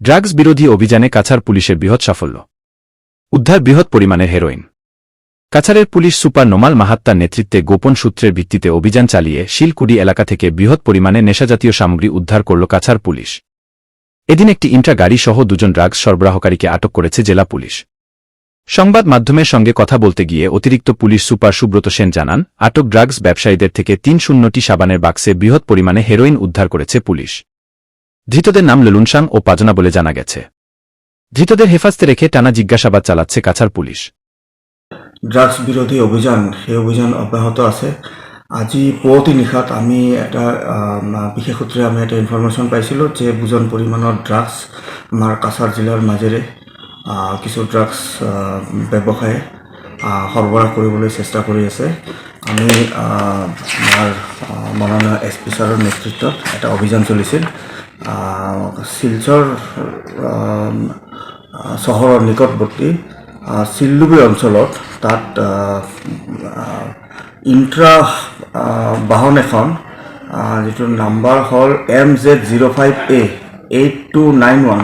Drugs বিরোধী অভিযানে কাছার পুলিশের বৃহৎ সাফল্য। উদ্ধার বৃহৎ পরিমাণের হেরোইন। কাছারের পুলিশ সুপার নোমাল মাহাত্তার নেতৃত্বে গোপন সূত্রের ভিত্তিতে অভিযান চালিয়ে শিলকুড়ি এলাকা থেকে বৃহৎ পরিমাণে নেশাজাতীয় সামগ্রী উদ্ধার করল কাছার পুলিশ। এদিন একটি ইন্ট্রা গাড়ি সহ দুজন ড্রাগস সরবরাহকারীকে আটক করেছে জেলা পুলিশ। সংবাদ মাধ্যমের সঙ্গে কথা বলতে গিয়ে অতিরিক্ত পুলিশ সুপার সুব্রত সেন জানান, আটক ড্রাগস ব্যবসায়ীদের থেকে তিন শূন্যটি সাবানের বাক্সে বৃহৎ পরিমাণে হেরোইন উদ্ধার করেছে পুলিশ। ধৃতদের নাম লুলুনসাং ও পাজনা বলে জানা গেছে। ধৃতদের হেফাজতে রেখে টানা জিজ্ঞাসাবাদ চালাচ্ছে কাছাড় পুলিশ। ড্ৰাগছ বিৰোধী অভিযান, সেই অভিযান অব্যাহত আছে। আজি পুৱতি নিশাত আমি এটা বিশেষ সূত্ৰে আমি এটা ইনফৰমেশ্যন পাইছিলোঁ যে বুজন পৰিমাণৰ ড্ৰাগছ আমাৰ কাছাৰ জিলাৰ মাজেৰে কিছু ড্ৰাগছ ব্যৱসায়ে সৰবৰাহ কৰিবলৈ চেষ্টা কৰি আছে। আমি আমাৰ আ, এছ পি ছাৰৰ নেতৃত্বত এটা অভিযান চলিছিল। শিলচৰ চহৰৰ নিকটৱৰ্তী আ, চিল্লুবি অঞ্চলত তাত ইণ্ট্ৰা বাহন এখন যিটো নাম্বাৰ হ'ল M Z zero' five A eight two nine one.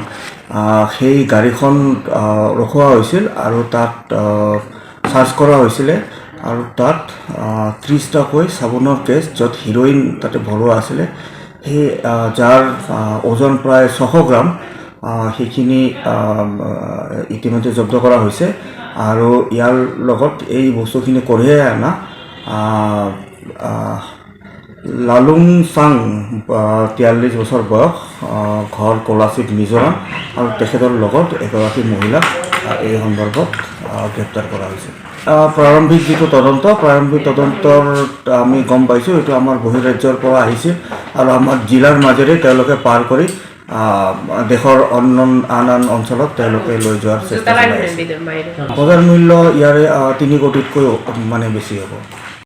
সেই গাড়ীখন ৰখোৱা হৈছিল আৰু তাত আ, চাৰ্চ কৰা হৈছিলে। আৰু তাত আ, ত্ৰিছটাকৈ চাবোনৰ কেছ য'ত হিৰ'ইন তাতে ভৰোৱা আছিলে। সেই যাৰ ওজন প্ৰায় ছশ গ্ৰাম সেইখিনি ইতিমধ্যে জব্দ কৰা হৈছে। আৰু ইয়াৰ লগত এই বস্তুখিনি কঢ়িয়াই অনা লালুং চাং তিয়াল্লিছ বছৰ বয়স ঘৰ কলাচিত মিজোৰাম। আৰু তেখেতৰ লগত এগৰাকী মহিলাক এই সন্দৰ্ভত আহ, করা হয়েছে। প্ৰাৰম্ভিক যিটো তদন্ত প্ৰাৰম্ভিক তদন্তৰ আমি গম পাইছোঁ এইটো আমাৰ বহিৰাজ্যৰ পৰা আহিছে আৰু আমাৰ জিলাৰ মাজেৰে তেওঁলোকে পাৰ কৰি দেশৰ অন্য আন আন অঞ্চলত তেওঁলোকে লৈ যোৱাৰ চেষ্টা চলাই আছে। বজাৰ মূল্য ইয়াৰে তিনি কোটিতকৈ মানে বেছি হ'ব।